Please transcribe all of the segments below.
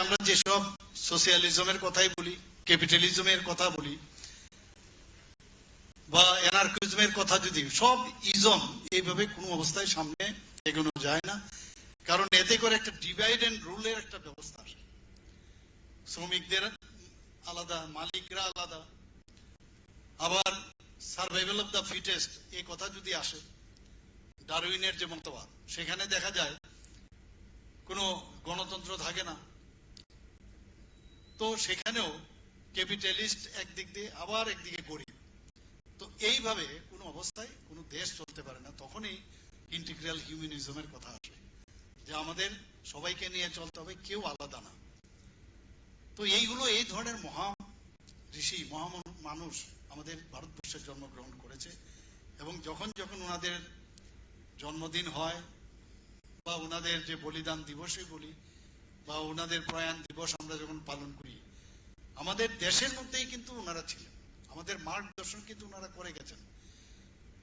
আমরা যেসব সোশিয়ালিজমের কথাই বলি, ক্যাপিটালিজমের কথা বলি, বা এনার্কিজমের কথা যদি, সব ইজম এইভাবে কোনো অবস্থায় সামনে এগোনো যায় না। কারণ এতে করে একটা ডিভাইড এন্ড রুলের একটা ব্যবস্থা আসে। শ্রমিকদের আলাদা, মালিকরা আলাদা। আবার সার্ভাইভাল অফ দ্য ফিটেস্ট এই কথা যদি আসে, ডারউইনের যে মতবাদ, সেখানে দেখা যায় কোনো গণতন্ত্র থাকে না। তো সেখানেও ক্যাপিটালিস্ট একদিক দিয়ে, আবার একদিকে গরিব। তো এইভাবে কোনো অবস্থায় কোনো দেশ চলতে পারে না, তখনই ইন্টিগ্রাল হিউম্যানিজমের কথা আসে। যে আমাদের সবাইকে নিয়ে চলতে হবে, কেউ আলাদা না। তো এইগুলো, এই ধরনের মহা ঋষি, মহা মানুষ আমাদের ভারতবর্ষে জন্মগ্রহণ করেছে। এবং যখন যখন ওনাদের জন্মদিন হয় বা ওনাদের যে বলিদান দিবসই বলি বা ওনাদের প্রয়াণ দিবস আমরা যখন পালন করি, আমাদের দেশের মধ্যেই কিন্তু ওনারা ছিলেন। আমাদের মার্গদর্শন কিন্তু ওনারা করে গেছেন।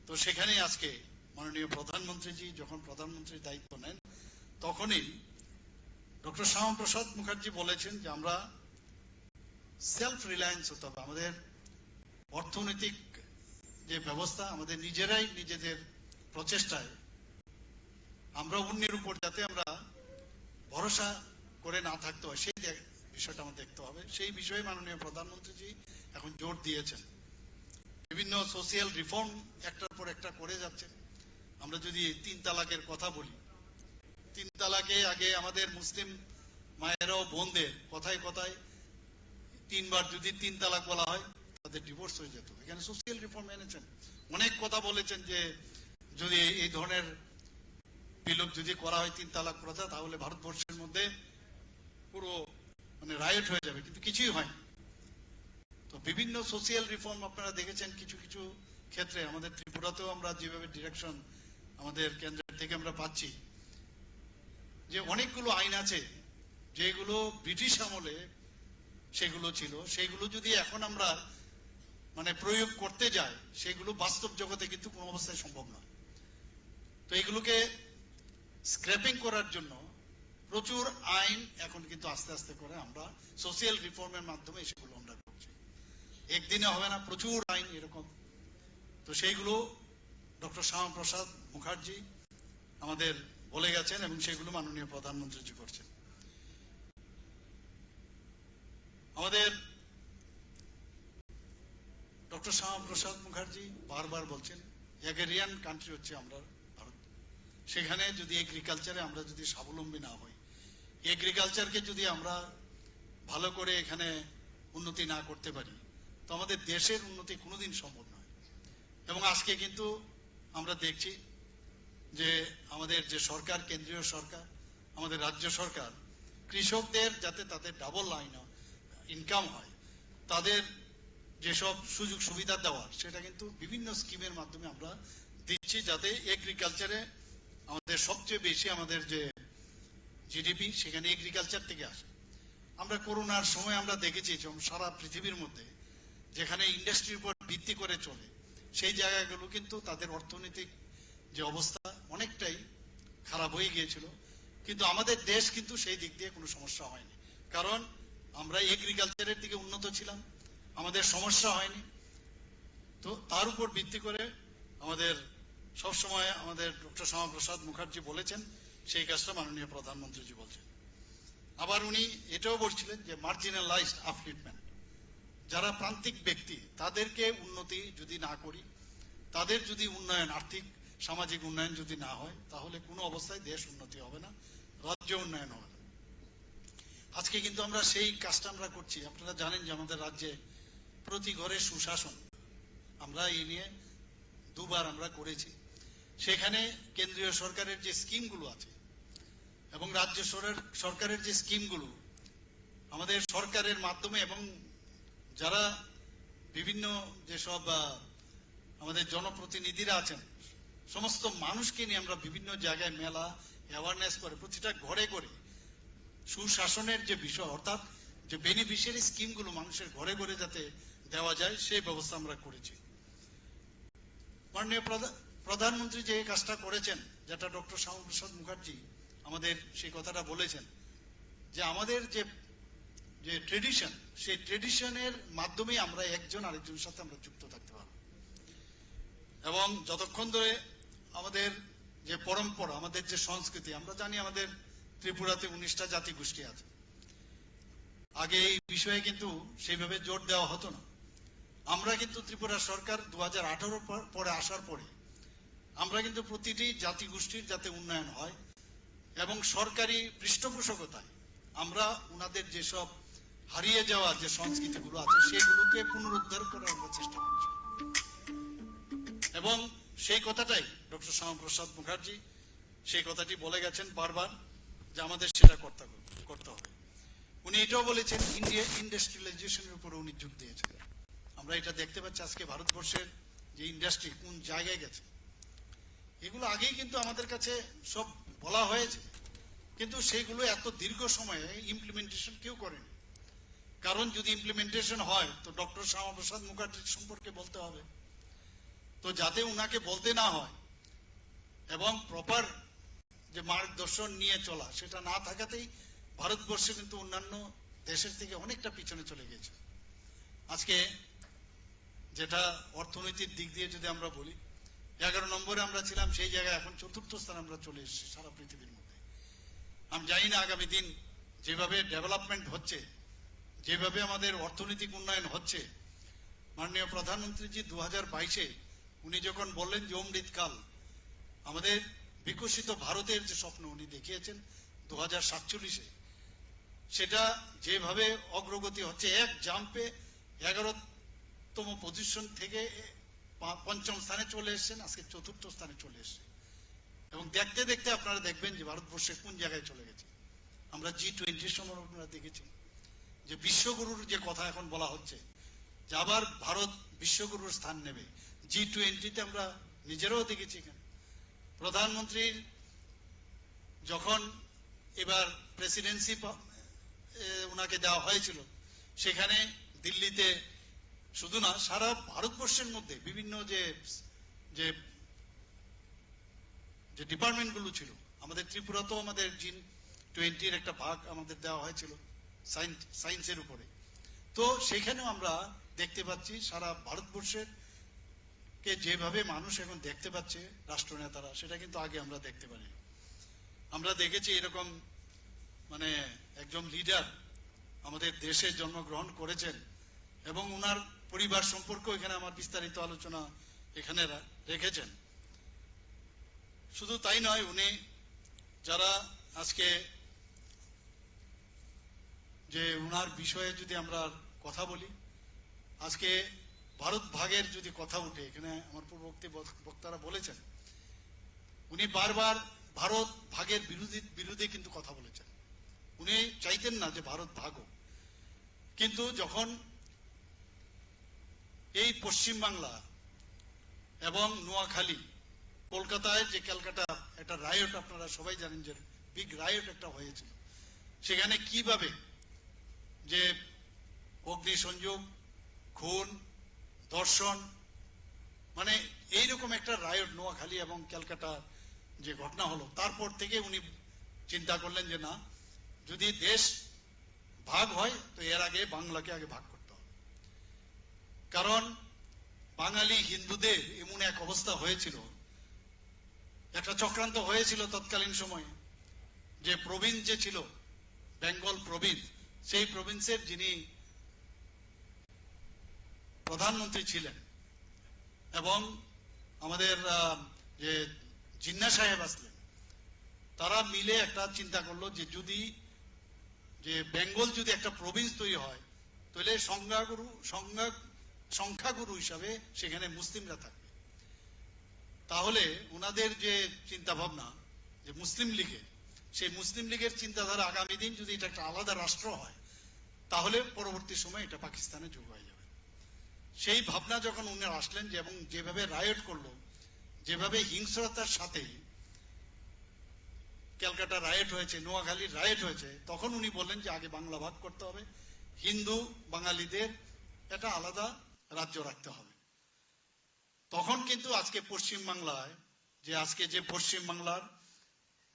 তো সেখানে আজকে মাননীয় প্রধানমন্ত্রীজি যখন প্রধানমন্ত্রীর দায়িত্ব নেন, তখনই ডক্টর শ্যামাপ্রসাদ মুখার্জি বলেছেন যে আমরা সেলফ রিলায়েন্স হতে হবে। আমাদের অর্থনৈতিক যে ব্যবস্থা, আমাদের নিজেরাই নিজেদের প্রচেষ্টায় আমরা অন্যের উপর যাতে আমরা ভরসা করে না থাকতে হয়, সেই বিষয়টা আমাদের দেখতে হবে। সেই বিষয়ে মাননীয় প্রধানমন্ত্রীজি এখন জোর দিয়েছেন। বিভিন্ন সোশিয়াল রিফর্ম একটার পর একটা করে যাচ্ছে আমরা যদি তিন তালাকের কথা বলি, তিন তালাকে আগে আমাদের মুসলিম মায়েরাও বোনদের কথায় কথায় তিনবার যদি তিন তালাক বলা হয়, তাদের ডিভোর্স হয়ে যেত। এখানে সোশিয়াল রিফর্ম এনেছেন। অনেক কথা বলেছেন যে যদি এই ধরনের বিলোপ যদি করা হয়, তিন তালাক প্রথা তাহলে ভারতবর্ষের মধ্যে পুরো মানে রায়ট হয়ে যাবে, কিন্তু কিছুই হয়নি। তো বিভিন্ন সোশিয়াল রিফর্ম আপনারা দেখেছেন কিছু কিছু ক্ষেত্রে। আমাদের ত্রিপুরাতেও আমরা যেভাবে ডিরেকশন আমাদের কেন্দ্রের থেকে আমরা পাচ্ছি, যে অনেকগুলো আইন আছে, যেগুলো ব্রিটিশ আমলে সেগুলো ছিল। সেগুলো যদি এখন আমরা মানে প্রয়োগ করতে যাই, সেগুলো বাস্তব জগতে কিন্তু কোনো অবস্থায় সম্ভব নয়। তো এগুলোকে স্ক্র্যাপিং করার জন্য প্রচুর আইন এখন কিন্তু আস্তে আস্তে করে আমরা সোশিয়াল রিফর্মের মাধ্যমে সেগুলো আমরা করছি। একদিনে হবে না, প্রচুর আইন এরকম। তো সেইগুলো ডক্টর শ্যামাপ্রসাদ মুখার্জি আমাদের বলে গেছেন এবং সেগুলো মাননীয় প্রধানমন্ত্রীজি করছেন। আমাদের ডক্টর শ্যামাপ্রসাদ মুখার্জি বারবার বলছেন, এগেরিয়ান কান্ট্রি হচ্ছে আমরা ভারত। সেখানে যদি এগ্রিকালচারে আমরা যদি স্বাবলম্বী না হই এগ্রিকালচারকে যদি আমরা ভালো করে এখানে উন্নতি না করতে পারি, তো আমাদের দেশের উন্নতি কোনোদিন সম্ভব নয়। এবং আজকে কিন্তু আমরা দেখছি যে আমাদের যে সরকার, কেন্দ্রীয় সরকার, আমাদের রাজ্য সরকার, কৃষকদের যাতে তাদের ডাবল লাইন ইনকাম হয়, তাদের যেসব সুযোগ সুবিধা দেওয়ার, সেটা কিন্তু বিভিন্ন স্কিমের মাধ্যমে আমরা দিচ্ছি যাতে এগ্রিকালচারে আমাদের সবচেয়ে বেশি আমাদের যে জিডিপি সেখানে এগ্রিকালচার থেকে আসে। আমরা করোনার সময় আমরা দেখেছি সারা পৃথিবীর মধ্যে যেখানে ইন্ডাস্ট্রির উপর ভিত্তি করে চলে, সেই জায়গাগুলো কিন্তু তাদের অর্থনৈতিক যে অবস্থা অনেকটাই খারাপ হয়ে গিয়েছিল। কিন্তু আমাদের দেশ কিন্তু সেই দিক দিয়ে কোনো সমস্যা হয়নি। কারণ আমরা এগ্রিকালচারের দিকে উন্নত ছিলাম, আমাদের সমস্যা হয়নি। তো তার উপর ভিত্তি করে আমাদের সবসময় আমাদের ডক্টর শ্যামাপ্রসাদ মুখার্জি বলেছেন সেই কাজটা মাননীয় প্রধানমন্ত্রীজি বলছেন। আবার উনি এটাও বলছিলেন যে মার্জিনালাইজড আফলিটমেন্ট যারা প্রান্তিক ব্যক্তি, তাদেরকে উন্নতি যদি না করি, তাদের যদি উন্নয়ন, আর্থিক, সামাজিক উন্নয়ন যদি না হয়, তাহলে কোনো অবস্থায় দেশ উন্নতি হবে না, রাজ্য উন্নয়ন হবে না। আজকে কিন্তু আমরা সেই কাজটা আমরা করছি। আপনারা জানেন যে আমাদের রাজ্যে প্রতি ঘরে সুশাসন। আমরা এই নিয়ে দুবার আমরা করেছি। সেখানে কেন্দ্রীয় সরকারের যে স্কিমগুলো আছে এবং রাজ্য সরকার- সরকারের যে স্কিমগুলো, আমাদের সরকারের মাধ্যমে এবং যারা বিভিন্ন যেসব আমাদের জনপ্রতিনিধিরা আছেন, সমস্ত মানুষকে নিয়ে আমরা বিভিন্ন জায়গায় মেলা অ্যাওয়ারনেস করে, প্রতিটা ঘরে ঘরে সুশাসনের যে বিষয়, অর্থাৎ যে বেনিফিশিয়ারি স্কিমগুলো মানুষের ঘরে ঘরে যাতে দেওয়া যায়, সেই ব্যবস্থা আমরা করেছি। মাননীয় প্রধা- প্রধানমন্ত্রী যে কাজটা করেছেন, যেটা ডক্টর শ্যামাপ্রসাদ মুখার্জি আমাদের সেই কথাটা বলেছেন যে আমাদের যে যে ট্রেডিশন সেই ট্রেডিশনের মাধ্যমে আমরা একজন আরেকজনের সাথে আমরা যুক্ত থাকতে পারব। এবং যতক্ষণ ধরে আমাদের যে পরম্পরা, আমাদের যে সংস্কৃতি, আমরা জানি আমাদের ত্রিপুরাতে উনিশটা জাতি গোষ্ঠী আছে। আগে এই বিষয়ে কিন্তু সেইভাবে জোর দেওয়া হতো না। আমরা কিন্তু ত্রিপুরা সরকার দু হাজার আঠারো পরে আসার পরে আমরা কিন্তু প্রতিটি জাতি গোষ্ঠীর যাতে উন্নয়ন হয় এবং সরকারি পৃষ্ঠপোষকতায় আমরা উনাদের যেসব হারিয়ে যাওয়া যে সংস্কৃতিগুলো আছে, সেগুলোকে পুনরুদ্ধার করার আমরা চেষ্টা করছি। এবং সেই কথাটাই ডক্টর শ্যামাপ্রসাদ মুখার্জি সেই কথাটি বলে গেছেন বারবার যে আমাদের সেটা করতে করতে হবে। উনি এটাও বলেছেন, ইন্ডিয়া ইন্ডাস্ট্রিয়ালাইজেশনের উপরে উনি যোগ দিয়েছেন। আমরা এটা দেখতে পাচ্ছি আজকে ভারতবর্ষের যে ইন্ডাস্ট্রি কোন জায়গায় গেছে। এগুলো আগেই কিন্তু আমাদের কাছে সব বলা হয়েছে। কিন্তু সেগুলো এত দীর্ঘ সময়ে ইমপ্লিমেন্টেশন কেউ করেনি। কারণ যদি ইমপ্লিমেন্টেশন হয়, তো ডক্টর শ্যামাপ্রসাদ মুখার্জির সম্পর্কে বলতে হবে। তো যাতে উনাকে বলতে না হয়, এবং প্রপার যে মার্গদর্শন নিয়ে চলা, সেটা না থাকাতেই ভারতবর্ষে কিন্তু অন্যান্য দেশের থেকে অনেকটা পিছনে চলে গেছে আজকে যেটা অর্থনৈতিক দিক দিয়ে যদি আমরা বলি এগারো নম্বরে আমরা ছিলাম, সেই জায়গায় এখন চতুর্থ স্থানে আমরা চলে এসেছি সারা পৃথিবীর মধ্যে। আমি জানি না আগামী দিন যেভাবে ডেভেলপমেন্ট হচ্ছে, যেভাবে আমাদের অর্থনৈতিক উন্নয়ন হচ্ছে, মাননীয় প্রধানমন্ত্রীজি দু হাজার বাইশে উনি যখন বললেন যে অমৃতকাল আমাদের বিকশিত ভারতের যে স্বপ্ন উনি দেখিয়েছেন দু হাজার সাতচল্লিশে, সেটা যেভাবে অগ্রগতি হচ্ছে, এক জাম্পে এগারোতম পজিশন থেকে পঞ্চম স্থানে চলে এসেছেন, আজকে চতুর্থ স্থানে চলে এসেছে এবং দেখতে দেখতে আপনারা দেখবেন যে ভারতবর্ষে কোন জায়গায় চলে গেছে। আমরা জি টোয়েন্টির সময় আপনারা দেখেছি যে বিশ্বগুরুর যে কথা এখন বলা হচ্ছে, যে আবার ভারত বিশ্বগুরুর স্থান নেবে। জি টোয়েন্টিতে আমরা নিজেরাও দেখেছি এখানে। প্রধানমন্ত্রীর যখন এবার প্রেসিডেন্সি ওনাকে দেওয়া হয়েছিল, সেখানে দিল্লিতে শুধু না, সারা ভারতবর্ষের মধ্যে বিভিন্ন যে যে ডিপার্টমেন্টগুলো ছিল, আমাদের ত্রিপুরাতেও আমাদের জিন টোয়েন্টির একটা ভাগ আমাদের দেওয়া হয়েছিল সায়েন্সের উপরে। তো সেখানেও আমরা দেখতে পাচ্ছি, সারা ভারতবর্ষের কে যেভাবে মানুষ এখন দেখতে পাচ্ছে, রাষ্ট্রনেতারা, সেটা কিন্তু আগে আমরা দেখতে পারি আমরা দেখেছি এরকম মানে একজন লিডার আমাদের দেশে জন্মগ্রহণ করেছেন এবং উনার পরিবার সম্পর্কেও এখানে আমার বিস্তারিত আলোচনা এখানে রেখেছেন শুধু তাই নয়, উনি যারা আজকে যে উনার বিষয়ে যদি আমরা কথা বলি, আজকে ভারত ভাগের যদি কথা উঠে, এখানে আমার পূর্ববর্তী বক্তারা বলেছেন, উনি বারবার ভারত ভাগের বিরোধী বিরুদ্ধে কিন্তু কথা বলেছেন উনি চাইতেন না যে ভারত ভাগ। কিন্তু যখন এই পশ্চিম বাংলা এবং নোয়াখালী, কলকাতায় যে ক্যালকাটা, একটা রায়ট আপনারা সবাই জানেন যে বিগ রায়ট একটা হয়েছিল। সেখানে কীভাবে যে অগ্নি সংযোগ, খুন দর্শন মানে এইরকম একটা রায়ট নোয়াখালী এবং ক্যালকাটা যে ঘটনা হলো, তারপর থেকে উনি চিন্তা করলেন যে না, যদি দেশ ভাগ হয়, তো এর আগে বাংলাকে আগে ভাগ হবে। কারণ বাঙালি হিন্দুদের এমন এক অবস্থা হয়েছিল, একটা চক্রান্ত হয়েছিল তৎকালীন সময়ে, যে প্রভিন্স যে ছিল, বেঙ্গল প্রভিন্স সেই প্রভিন্সের যিনি প্রধানমন্ত্রী ছিলেন, এবং আমাদের যে জিন্না সাহেব আসলেন, তারা মিলে একটা চিন্তা করল যে যদি, যে বেঙ্গল যদি একটা প্রভিন্স তৈরি হয়, তাহলে সংখ্যাগুরু সংখ্যা সংখ্যাগুরু হিসাবে সেখানে মুসলিমরা থাকবে। তাহলে ওনাদের যে চিন্তা ভাবনা যে মুসলিম লীগের, সেই মুসলিম লীগের চিন্তাধারা আগামী দিন যদি এটা একটা আলাদা রাষ্ট্র হয়, তাহলে পরবর্তী সময় এটা পাকিস্তানে যোগ হয়ে যাবে। সেই ভাবনা যখন উনি আসলেন যে এবং যেভাবে রায়ট করল, যেভাবে হিংস্রতার সাথে ক্যালকাটা রায়ট হয়েছে নোয়াখালীর রায়ট হয়েছে, তখন উনি বললেন যে আগে বাংলা ভাগ করতে হবে। হিন্দু, বাঙালিদের একটা আলাদা রাজ্য রাখতে হবে। তখন কিন্তু আজকে পশ্চিম বাংলায় যে আজকে যে পশ্চিম বাংলার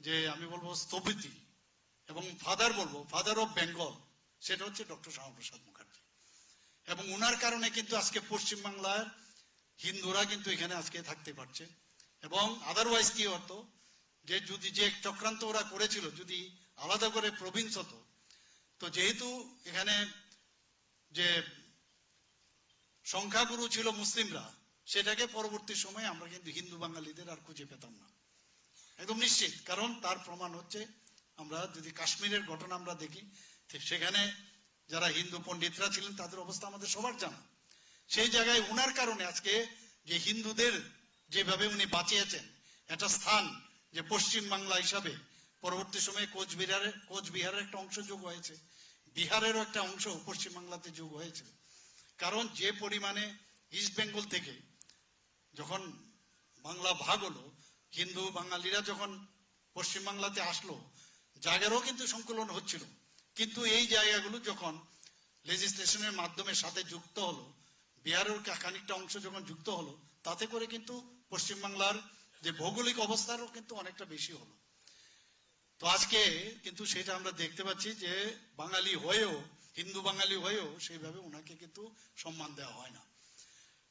যে আমি বলব স্থপতি এবং ফাদার বলব ফাদার অফ বেঙ্গল সেটা হচ্ছে ডক্টর শ্যামাপ্রসাদ মুখার্জি। এবং ওনার কারণে কিন্তু আজকে পশ্চিমবাংলার হিন্দুরা কিন্তু এখানে আজকে থাকতে পারছে। এবং আদারওয়াইজ কি হতো, যে যদি যে চক্রান্ত ওরা করেছিল, যদি আলাদা করে প্রভিন্স হতো, তো যেহেতু এখানে যে সংখ্যাগুরু ছিল মুসলিমরা। সেটাকে পরবর্তী সময়ে আমরা কিন্তু হিন্দু বাঙালিদের আর খুঁজে পেতাম না। একদম নিশ্চিত, কারণ তার প্রমাণ হচ্ছে, আমরা যদি কাশ্মীরের ঘটনা আমরা দেখি সেখানে যারা হিন্দু পণ্ডিতরা ছিলেন, তাদের অবস্থা আমাদের সবার জানা। সেই জায়গায় উনার কারণে আজকে যে হিন্দুদের যেভাবে উনি বাঁচিয়েছেন, একটা স্থান যে পশ্চিম বাংলা হিসাবে, পরবর্তী সময়ে কোচবিহারের কোচবিহারের একটা অংশ যোগ হয়েছে। বিহারেরও একটা অংশ পশ্চিম বাংলাতে যোগ হয়েছে। কারণ যে পরিমাণে ইস্ট বেঙ্গল থেকে যখন বাংলা ভাগ হলো, হিন্দু, বাঙালিরা যখন পশ্চিম বাংলাতে আসলো জায়গারও কিন্তু সংকলন হচ্ছিল। কিন্তু এই জায়গাগুলো যখন লেজিসলেশনের মাধ্যমে সাথে যুক্ত হলো, বিহারের খানিকটা অংশ যখন যুক্ত হলো, তাতে করে কিন্তু পশ্চিমবাংলার যে ভৌগোলিক অবস্থারও কিন্তু অনেকটা বেশি হলো। তো আজকে কিন্তু সেটা আমরা দেখতে পাচ্ছি যে বাঙালি হয়েও, হিন্দু বাঙালি হয়েও সেইভাবে ওনাকে কিন্তু সম্মান দেওয়া হয় না।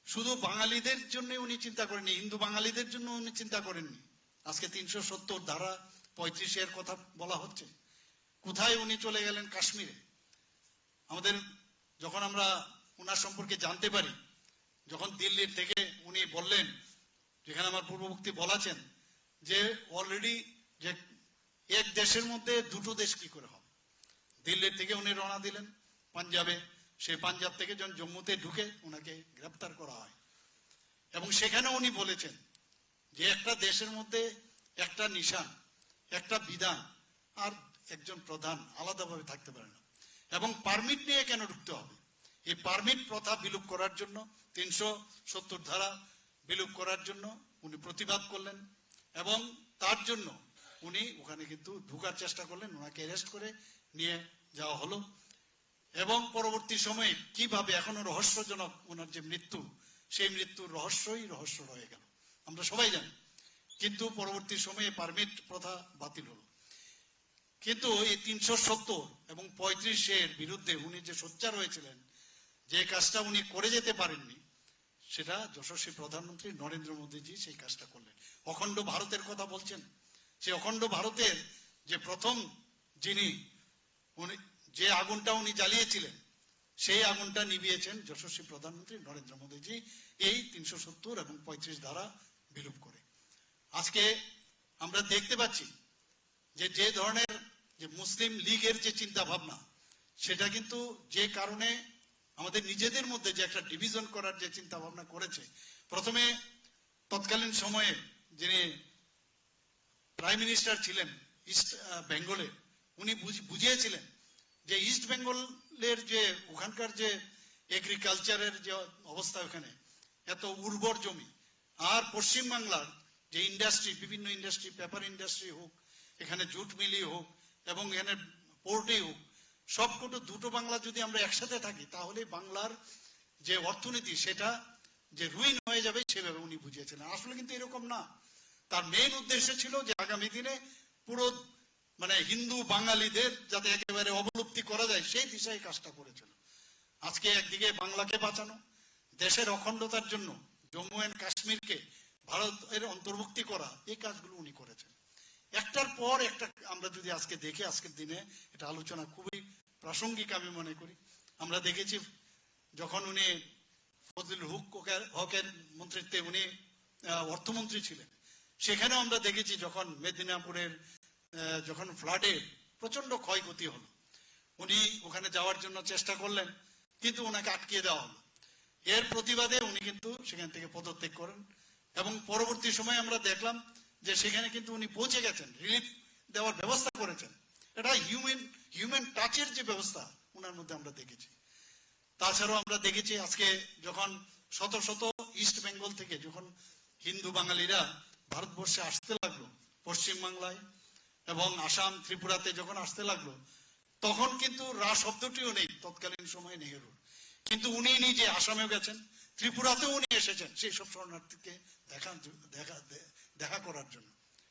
শুধু বাঙালিদের জন্য উনি চিন্তা করেননি, হিন্দু বাঙালিদের জন্য উনি চিন্তা করেননি। আজকে তিনশো সত্তর ধারা পঁয়ত্রিশের কথা বলা হচ্ছে। কোথায় উনি চলে গেলেন? কাশ্মীরে। আমাদের যখন আমরা ওনার সম্পর্কে জানতে পারি, যখন দিল্লির থেকে উনি বললেন, যেখানে আমার পূর্ববর্তী বলাছেন, যে অলরেডি যে এক দেশের মধ্যে দুটো দেশ কি করে হবে? দিল্লির থেকে উনি রওনা দিলেন, পাঞ্জাবে। সেই পাঞ্জাব থেকে যখন জম্মুতে ঢুকে ওনাকে গ্রেপ্তার করা হয়। এবং সেখানে উনি বলেছেন যে একটা দেশের মধ্যে একটা নিশান, একটা বিধান, আর একজন প্রধান আলাদাভাবে থাকতে পারে না। এবং পারমিট নিয়ে কেন ঢুকতে হবে? এই পারমিট প্রথা বিলুপ করার জন্য, তিনশো সত্তর ধারা বিলুপ করার জন্য উনি প্রতিবাদ করলেন। এবং তার জন্য উনি ওখানে কিন্তু ঢুকার চেষ্টা করলেন, ওনাকে অ্যারেস্ট করে নিয়ে যাওয়া হলো। এবং পরবর্তী সময়ে কীভাবে এখনও রহস্যজনক ওনার যে মৃত্যু, সেই মৃত্যুর রহস্যই রহস্য রয়ে গেল। আমরা সবাই জানি, কিন্তু পরবর্তী সময়ে পারমিট প্রথা বাতিল হলো। কিন্তু এই তিনশো সত্তর এবং পঁয়ত্রিশের বিরুদ্ধে উনি যে সোচ্চার হয়েছিলেন, যে কাজটা উনি করে যেতে পারেননি, সেটা যশস্বী প্রধানমন্ত্রী নরেন্দ্র মোদীজি সেই কাজটা করলেন। অখণ্ড ভারতের কথা বলছেন সেই অখণ্ড ভারতের যে প্রথম যিনি, উনি, যে আগুনটা উনি জ্বালিয়েছিলেন, সেই আগুনটা নিভিয়েছেন যশস্বী প্রধানমন্ত্রী নরেন্দ্র মোদীজি এই তিনশো সত্তর এবং পঁয়ত্রিশ ধারা বিলুপ করে। আজকে আমরা দেখতে পাচ্ছি যে যে ধরনের যে মুসলিম লীগের যে চিন্তা ভাবনা সেটা কিন্তু যে কারণে আমাদের নিজেদের মধ্যে যে একটা ডিভিশন করার যে চিন্তা ভাবনা করেছে, প্রথমে তৎকালীন সময়ে যিনি প্রাইম মিনিস্টার ছিলেন ইস্ট বেঙ্গলে উনি বুঝিয়েছিলেন যে ইস্ট বেঙ্গলের যে, ওখানকার যে এগ্রিকালচারের যে অবস্থা ওখানে, এত উর্বর জমি। আর পশ্চিম বাংলার যে ইন্ডাস্ট্রি বিভিন্ন ইন্ডাস্ট্রি পেপার ইন্ডাস্ট্রি হোক, এখানে জুট মিলই হোক, এবং এখানে পোর্টই হোক, সবকটু দুটো বাংলা যদি আমরা একসাথে থাকি তাহলে বাংলার যে অর্থনীতি, সেটা যে রুইন হয়ে যাবে সেভাবে উনি বুঝিয়েছিলেন। আসলে কিন্তু এরকম না। তার মেইন উদ্দেশ্য ছিল যে আগামী দিনে পুরো মানে হিন্দু বাঙালিদের যাতে একেবারে অবলুপ্তি করা যায়, সেই দিশায় কাজটা করেছিল। আজকে একদিকে বাংলাকে বাঁচানো, দেশের অখণ্ডতার জন্য জম্মু এন্ড কাশ্মীরকে ভারতের অন্তর্ভুক্তি করা, এই কাজগুলো উনি করেছেন। একটার পর একটা আমরা যদি আজকে দেখি, আজকের দিনে এটা আলোচনা খুবই প্রাসঙ্গিক আমি মনে করি। আমরা দেখেছি যখন উনি ফজলুল হুক হকের- মন্ত্রিত্বে উনি অর্থমন্ত্রী ছিলেন। সেখানেও আমরা দেখেছি যখন মেদিনীপুরের যখন ফ্লাডে প্রচণ্ড ক্ষয়ক্ষতি হলো, উনি ওখানে যাওয়ার জন্য চেষ্টা করলেন, কিন্তু ওনাকে আটকিয়ে দেওয়া হলো। এর প্রতিবাদে উনি কিন্তু সেখান থেকে পদত্যাগ করেন এবং পরবর্তী সময়ে আমরা দেখলাম যে সেখানে কিন্তু উনি পৌঁছে গেছেন রিলিফ দেওয়ার ব্যবস্থা করেছেন। এটা হিউম্যান হিউম্যান টাচের যে ব্যবস্থা ওনার মধ্যে আমরা দেখেছি। তাছাড়াও আমরা দেখেছি আজকে যখন শত শত ইস্ট বেঙ্গল থেকে যখন হিন্দু বাঙালিরা ভারতবর্ষে আসতে লাগল পশ্চিম বাংলায় এবং আসাম ত্রিপুরাতে যখন আসতে লাগল, তখন কিন্তু রা শব্দটিও নেই, তৎকালীন সময়ে নেহেরুর কিন্তু উনি নিজে আসামেও গেছেন, ত্রিপুরাতেও উনি এসেছেন সেই সব শরণার্থীকে দেখা দেখা দেখা করার জন্য।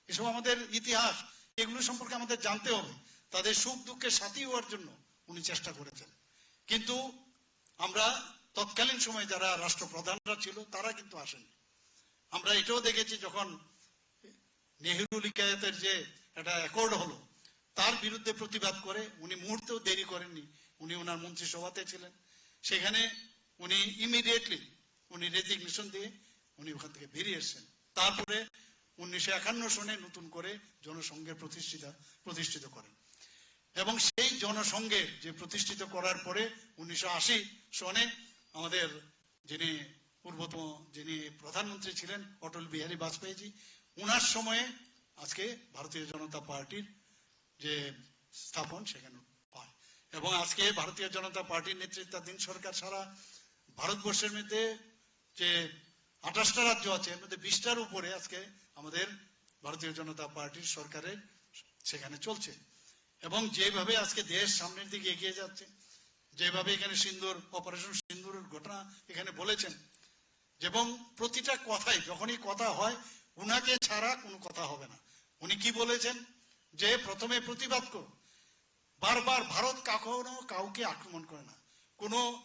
এসব আমাদের ইতিহাস, এগুলো সম্পর্কে আমাদের জানতে হবে। তাদের সুখ দুঃখের সাথী হওয়ার জন্য উনি চেষ্টা করেছেন। কিন্তু আমরা তৎকালীন সময়ে যারা রাষ্ট্রপ্রধানরা ছিল, তারা কিন্তু আসেনি আমরা এটাও দেখেছি যখন নেহেরু লিকায়তের যে একটা অ্যাকর্ড হলো, তার বিরুদ্ধে প্রতিবাদ করে, উনি মুহূর্তেও দেরি করেননি। উনি ওনার মন্ত্রিসভাতে ছিলেন। সেখানে উনি ইমিডিয়েটলি উনি রেজিগনেশন দিয়ে উনি ওখান থেকে বেরিয়ে এসেছেন। তারপরে উনিশশো একান্ন সনে নতুন করে জনসংঘের প্রতিষ্ঠিত প্রতিষ্ঠিত করেন। এবং সেই জনসংঘে যে প্রতিষ্ঠিত করার পরে উনিশশো আশি সনে আমাদের যিনি পূর্বতন যিনি প্রধানমন্ত্রী ছিলেন, অটল বিহারী বাজপেয়ীজি, উনার সময়ে আজকে ভারতীয় জনতা পার্টির যে স্থাপন সেখানে হয়। এবং আজকে ভারতীয় জনতা পার্টির নেতৃত্বাধীন সরকার সারা ভারতবর্ষের মধ্যে যে আঠাশটা রাজ্য আছে, এর মধ্যে বিশটার উপরে আজকে আমাদের ভারতীয় জনতা পার্টির সরকারের সেখানে চলছে। এবং যেভাবে আজকে দেশ সামনের দিকে এগিয়ে যাচ্ছে, যেভাবে এখানে সিন্দুর, অপারেশন সিন্দুরের ঘটনা এখানে বলেছেন এবং প্রতিটা কথাই, যখনই কথা হয়, উনাকে ছাড়া কোনো কথা হবে না। উনি কি বলেছেন? যে প্রথমে প্রতিবাদ করো বারবার ভারত কখনো কাউকে আক্রমণ করে না। কোনো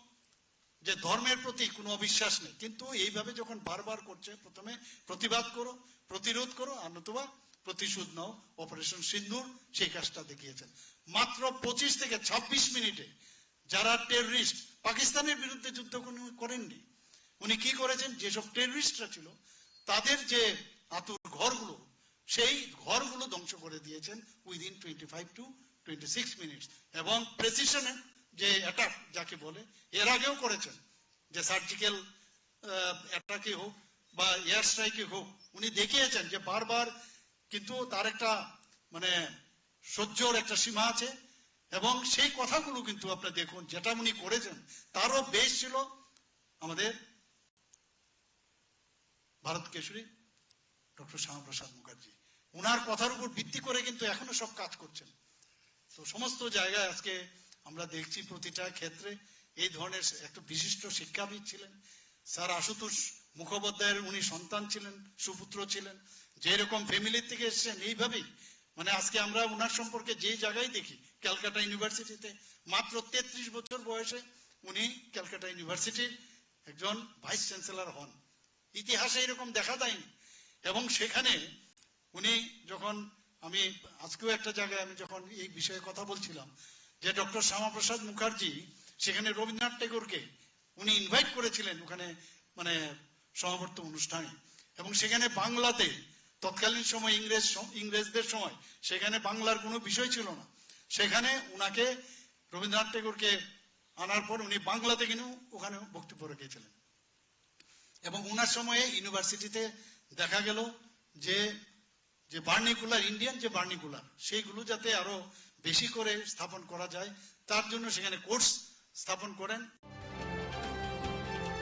যে ধর্মের প্রতি কোনো অবিশ্বাস নেই। কিন্তু এইভাবে যখন বারবার করছে, প্রথমে প্রতিবাদ করো, প্রতিরোধ করো, আর নতুবা প্রতিশোধ নাও। অপারেশন সিন্ধুর সেই কাজটা দেখিয়েছেন। মাত্র পঁচিশ থেকে ২৬ মিনিটে যারা টেররিস্ট পাকিস্তানের বিরুদ্ধে যুদ্ধ করেননি উনি কি করেছেন? যেসব টেররিস্টরা ছিল, তাদের যে আতুর ঘরগুলো, সেই ঘরগুলো ধ্বংস করে দিয়েছেন within twenty five to twenty six minutes এবং প্রেসিশনে যে অ্যাটাক যাকে বলে, এর আগেও করেছেন। যে সার্জিক্যাল অ্যাটাকই হোক বা এয়ার স্ট্রাইকই হোক, উনি দেখিয়েছেন যে বারবার কিন্তু তার একটা মানে সহ্যর একটা সীমা আছে। এবং সেই কথাগুলো কিন্তু আপনি দেখুন, যেটা উনি করেছেন, তারও বেশ ছিল আমাদের ভারত কেশরী, ডক্টর শ্যামাপ্রসাদ মুখার্জি। ওনার কথার উপর ভিত্তি করে কিন্তু এখনও সব কাজ করছেন। তো সমস্ত জায়গায় আজকে আমরা দেখছি প্রতিটা ক্ষেত্রে এই ধরনের একটা বিশিষ্ট শিক্ষাবিদ ছিলেন। স্যার আশুতোষ মুখোপাধ্যায়ের উনি সন্তান ছিলেন, সুপুত্র ছিলেন। যে এরকম ফ্যামিলির থেকে এসেছেন, এইভাবেই। মানে আজকে আমরা ওনার সম্পর্কে যে জায়গায় দেখি, ক্যালকাটা ইউনিভার্সিটিতে, মাত্র তেত্রিশ বছর বয়সে উনি ক্যালকাটা ইউনিভার্সিটির একজন ভাইস চ্যান্সেলর হন। ইতিহাসে এরকম দেখা দেয়নি এবং সেখানে উনি যখন আমি, আজকেও একটা জায়গায় আমি যখন এই বিষয়ে কথা বলছিলাম, যে ডক্টর শ্যামাপ্রসাদ মুখার্জি, সেখানে রবীন্দ্রনাথ টেগোরকে উনি ইনভাইট করেছিলেন ওখানে মানে সমাবর্ত অনুষ্ঠানে। এবং সেখানে বাংলাতে তৎকালীন সময় ইংরেজ ইংরেজদের সময় সেখানে বাংলার কোনো বিষয় ছিল না। সেখানে উনাকে রবীন্দ্রনাথ টেগোরকে আনার পর উনি বাংলাতে কিন্তু ওখানে বক্তব্য রেখেছিলেন। এবং ওনার সময়ে ইউনিভার্সিটিতে দেখা গেল যে যে বার্নিকুলার, ইন্ডিয়ান যে বার্নিকুলার, সেইগুলো যাতে আরও বেশি করে স্থাপন করা যায়, তার জন্য সেখানে কোর্স স্থাপন করেন।